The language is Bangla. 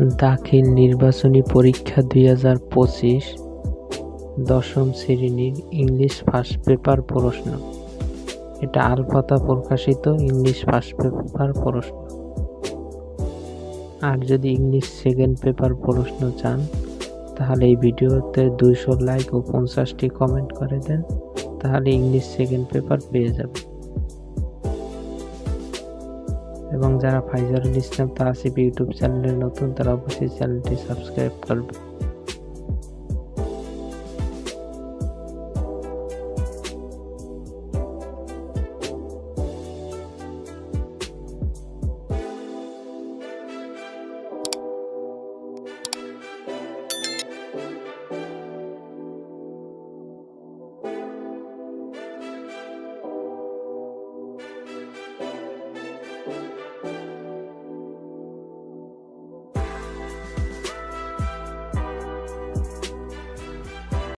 দাখিল নির্বাচনী পরীক্ষা দুই হাজার পঁচিশ দশম শ্রেণির ইংলিশ ফার্স্ট পেপার প্রশ্ন। এটা আলফাতা প্রকাশিত ইংলিশ ফার্স্ট পেপার প্রশ্ন। আর যদি ইংলিশ সেকেন্ড পেপার প্রশ্ন চান, তাহলে এই ভিডিওতে দুইশো লাইক ও পঞ্চাশটি কমেন্ট করে দেন, তাহলে ইংলিশ সেকেন্ড পেপার পেয়ে যাবে এবং যারা ফাইজারুল ইসলাম তাসিফ ইউটিউব চ্যানেলে নতুন তারা অবশ্যই চ্যানেলটি সাবস্ক্রাইব করবে।